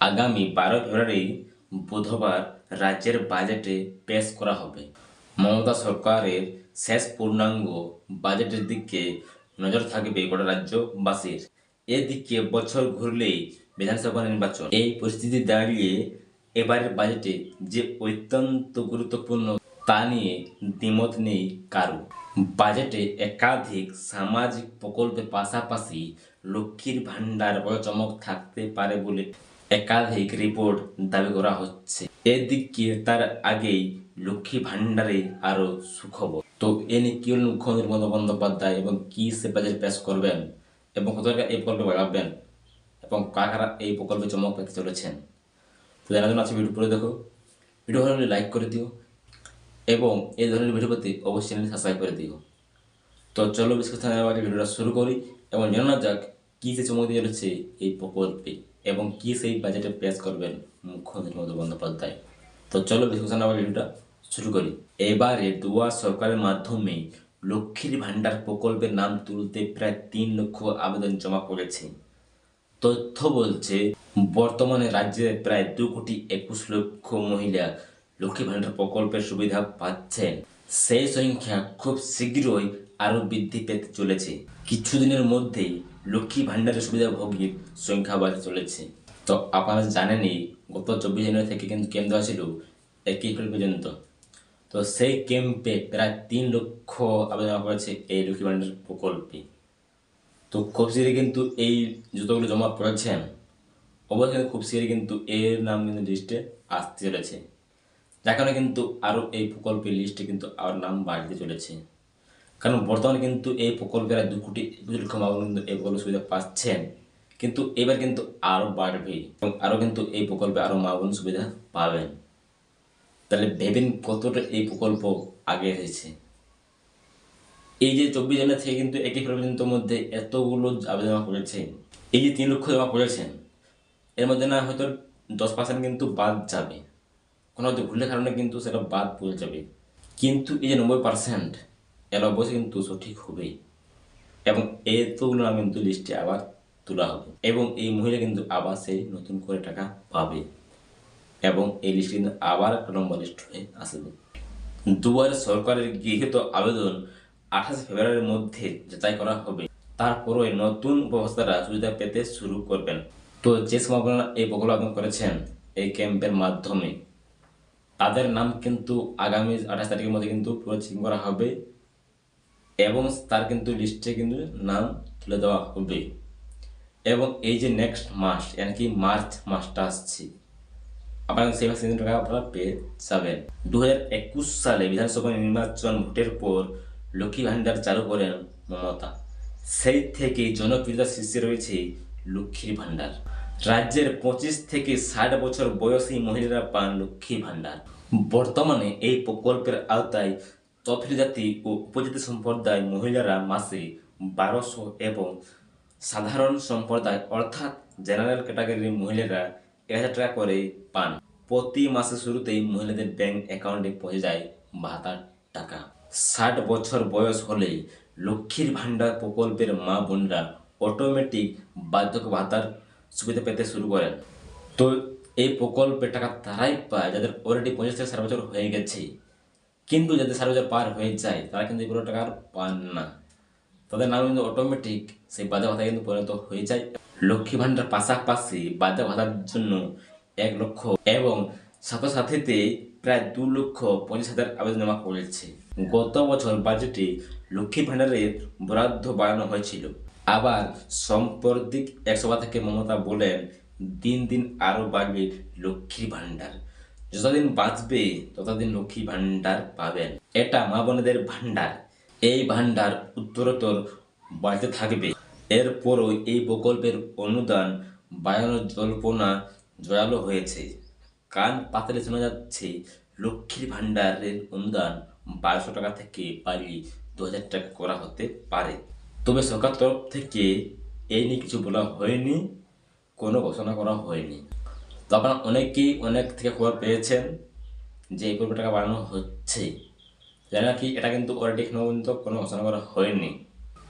আগামী বারো ফেব্রুয়ারি বুধবার রাজ্যের বাজেটে পেশ করা হবে। মমতা সরকারের শেষ পূর্ণাঙ্গ বাজেটের দিকে নজর থাকবে গোটা রাজ্যবাসীর। এদিকে বছর ঘুরলেই বিধানসভা নির্বাচন। এই পরিস্থিতি দাঁড়িয়ে এবারের বাজেটে যে অত্যন্ত গুরুত্বপূর্ণ, তা নিয়ে দ্বিমত নেই কারও। বাজেটে একাধিক সামাজিক প্রকল্পের পাশাপাশি লক্ষ্মীর ভাণ্ডার বড় চমক থাকতে পারে বলে একাধিক রিপোর্ট দাবি করা হচ্ছে। এদিকে তার আগেই লক্ষ্মী ভাণ্ডারে আরও সুখবর। তো এ নিয়ে কি মুখ্যমন্ত্রী মমতা বন্দ্যোপাধ্যায় এবং কি সে বাজেট পেশ করবেন এবং কত টাকা এই প্রকল্পে বাড়াবেন এবং কারা এই প্রকল্পে চমক পেতে চলেছেন? তো জানার জন্য আছে ভিডিও পড়ে দেখো। ভিডিও ভালো লাইক করে দিও এবং এই ধরনের ভিডিও পেতে অবশ্যই চ্যানেল সাবস্ক্রাইব করে দিও। তো চলো কথা ভিডিওটা শুরু করি এবং জানা যাক কী সে চমক দিয়ে চলেছে এই প্রকল্পে। এবং কী সেই বাজেটে পেশ করবেন মুখ্যমন্ত্রী মমতা বন্দ্যোপাধ্যায়। তো চলো বিশেষ কথা ভিডিওটা শুরু করি। এবারে দুয়া সরকারের মাধ্যমে লক্ষ্মীর ভাণ্ডার প্রকল্পের নাম তুলতে প্রায় তিন লক্ষ আবেদন জমা পড়েছে। তথ্য বলছে, বর্তমানে রাজ্যে প্রায় দু কোটি একুশ লক্ষ মহিলা লক্ষ্মী ভাণ্ডার প্রকল্পের সুবিধা পাচ্ছেন। সেই সংখ্যা খুব শীঘ্রই আরও বৃদ্ধি পেতে চলেছে। কিছুদিনের মধ্যেই লক্ষ্মী ভাণ্ডারের সুবিধাভোগীর সংখ্যা বাড়তে চলেছে। তো আপনারা জানেনই, গত চব্বিশ জানুয়ারি থেকে কিন্তু কেন্দ্র ছিল একই এপ্রিল পর্যন্ত। তো সেই ক্যাম্পে প্রায় তিন লক্ষ আবেদন করেছে এই লক্ষ্মী ভাণ্ডার প্রকল্পে। তো খুব শীঘ্রই কিন্তু এই জুতোগুলো জমা পড়েছেন অবশ্যই খুব শীঘ্রই কিন্তু এর নাম কিন্তু লিস্টে আসতে চলেছে। যার কিন্তু আরও এই প্রকল্পের লিস্টে কিন্তু আর নাম বাড়তে চলেছে। কারণ বর্তমানে কিন্তু এই প্রকল্পের দু কোটি একুশ লক্ষ মানুষ কিন্তু প্রকল্প সুবিধা পাচ্ছেন। কিন্তু এবার কিন্তু আরও বাড়বে এবং আরও কিন্তু এই প্রকল্পে আরও মা বোন সুবিধা পাবেন। তাহলে ভেবেন কতটা এই প্রকল্প আগে এসেছে এই যে চব্বিশ জানুয়ারি থেকে কিন্তু একই পর্যন্ত মধ্যে এতগুলো আবেদন জমা করেছেন এই যে তিন লক্ষ জমা করেছেন, এর মধ্যে না হয়তো দশ পার্সেন্ট কিন্তু বাদ যাবে। কোনো হয়তো ভুলের কারণে কিন্তু সেটা বাদ পড়ে যাবে। কিন্তু এই যে নব্বই পার্সেন্ট এর অবশ্যই কিন্তু সঠিক হবেই। এবং এতগুলো তুলনা কিন্তু লিস্টে আবার তোলা হবে। এবং এই মহিলা কিন্তু আবার সেই নতুন করে টাকা পাবে। এবং এই লিস্ট কিন্তু আবার একটা নম্বর লিস্ট হয়ে আসবে। দুয়ারে সরকারের গৃহীত আবেদন আঠাশে ফেব্রুয়ারির মধ্যে যাচাই করা হবে। তারপরে নতুন ব্যবস্থারা সুবিধা পেতে শুরু করবেন। তো যে সমাপনা এই প্রকল্প আবেদন করেছেন এই ক্যাম্পের মাধ্যমে, তাদের নাম কিন্তু আগামী আঠাশ তারিখের মধ্যে কিন্তু পুরো চেকিং করা হবে। এবং তার কিন্তু লিস্টে কিন্তু নাম তুলে দেওয়া হবে। এবং এই যে নেক্সট মাস yani কি মার্চ মাসটা আসছে? আপনারা সেই মাসে টাকা আপনারা পেয়ে যাবেন। দু একুশ সালে বিধানসভা নির্বাচন ভোটের পর লক্ষ্মী ভাণ্ডার চালু করেন মমতা। সেই থেকে জনপ্রিয়তা শীর্ষে রয়েছে লক্ষ্মীর ভাণ্ডার রাজ্যের পঁচিশ থেকে ষাট বছর বয়সী মহিলারা পান লক্ষ্মী ভাণ্ডার বর্তমানে এই প্রকল্পের আওতায় তফিল জাতি ও উপজাতি সম্প্রদায় মহিলারা মাসে বারোশো এবং সাধারণ সম্প্রদায়, অর্থাৎ জেনারেল ক্যাটাগরির মহিলারা এক হাজার টাকা করে পান। প্রতি মাসে শুরুতেই মহিলাদের ব্যাংক অ্যাকাউন্টে পৌঁছে যায় ভাতার টাকা। ষাট বছর বয়স হলেই লক্ষ্মীর ভাণ্ডার প্রকল্পের মা বোনরা অটোমেটিক বার্ধক্য ভাতার সুবিধা পেতে শুরু করেন। তো এই প্রকল্পের টাকা তারাই পায় যাদের অলরেডি পঁচিশ থেকে ষাট বছর হয়ে গেছে। কিন্তু যাদের ষাট বছর পার হয়ে যায়, তারা কিন্তু এই এগুলো টাকা আর পান না। তাদের নাম কিন্তু অটোমেটিক সেই বাধা ভাতা কিন্তু পরিণত হয়ে যায়। লক্ষ্মী ভাণ্ডার পাশাপাশি বাধা ভাতার জন্য এক লক্ষ এবং সাথেতে প্রায় দু লক্ষ পঁচিশ হাজার আবেদন জমা করেছে। গত বছর বাজেটে লক্ষ্মী ভাণ্ডারের বরাদ্দ বাড়ানো হয়েছিল। আবার সাম্প্রতিক এক সভা থেকে মমতা বলেন, দিন দিন আরও বাড়বে লক্ষ্মীর ভাণ্ডার। যতদিন বাঁচবে, ততদিন লক্ষ্মী ভাণ্ডার পাবেন। এটা মা বোনেদের ভাণ্ডার। এই ভাণ্ডার উত্তরোত্তর বাড়তে থাকবে। এরপরও এই প্রকল্পের অনুদান বাড়ানোর জল্পনা জোরালো হয়েছে। কান পাতালে শোনা যাচ্ছে, লক্ষ্মীর ভাণ্ডারের অনুদান বারোশো টাকা থেকে বাড়িয়ে দু হাজার টাকা করা হতে পারে। তবে সরকার তরফ থেকে এই নিয়ে কিছু বলা হয়নি, কোনো ঘোষণা করা হয়নি। তো আপনারা অনেকেই অনেক থেকে খবর পেয়েছেন যে এই পরিমাণ টাকা বাড়ানো হচ্ছে। জানি না কি, এটা কিন্তু অলরেডি এখনও পর্যন্ত কোনো ঘোষণা করা হয়নি।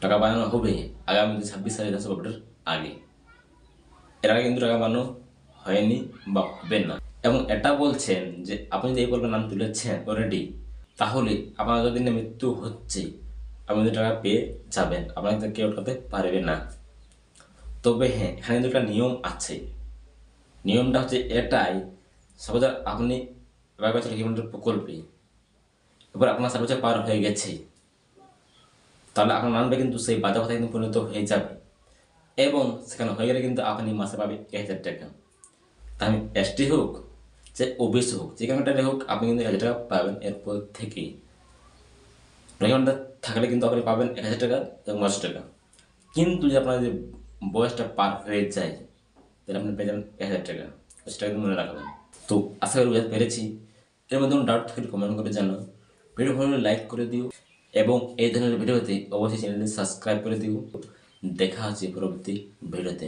টাকা বাড়ানো হবে আগামী ছাব্বিশ সালে বিধানসভা ভোটের আগে। এর আগে কিন্তু টাকা বাড়ানো হয়নি বা হবে না। এবং এটা বলছেন যে আপনি যদি এই প্রকল্পের নাম তুলেছেন অলরেডি তাহলে আপনার যতদিনে মৃত্যু হচ্ছে, আপনি যদি টাকা পেয়ে যাবেন আপনাকে কেউ উঠাতে পারবে না। তবে হ্যাঁ এখানে কিন্তু একটা নিয়ম আছে। নিয়মটা হচ্ছে এটাই সপোজ আপনি এবার বছর হিমন্টের প্রকল্পে, এবার আপনার সাত পার হয়ে গেছে, তাহলে আপনার নামটা কিন্তু সেই বাজা কথা কিন্তু পরিণত হয়ে যাবে। এবং সেখানে হয়ে গেলে কিন্তু আপনি মাসে পাবে এক হাজার টাকা। তা আমি এসটি হোক, যে ওবিসি হোক, যে কারণটা হোক, আপনি কিন্তু এক হাজার টাকা পাবেন এরপর থেকে। রেকর্ডটা থাকলে কিন্তু আপনি পাবেন এক হাজার টাকা এবং পাঁচশো টাকা। কিন্তু যদি আপনার যে বয়সটা পার হয়ে যায় তাহলে আপনি পেয়ে যাবেন এক হাজার টাকা। সেটা কিন্তু মনে রাখবেন। তো আশা করি বুঝাতে পেরেছি। এর মধ্যে ডাউট থাকলে কমেন্ট করে জানাও। ভিডিও ভালো লাইক করে দিও। এবং এই ধরনের ভিডিওতে অবশ্যই চ্যানেলটি সাবস্ক্রাইব করে দিও। দেখা হচ্ছে পরবর্তী ভিডিওতে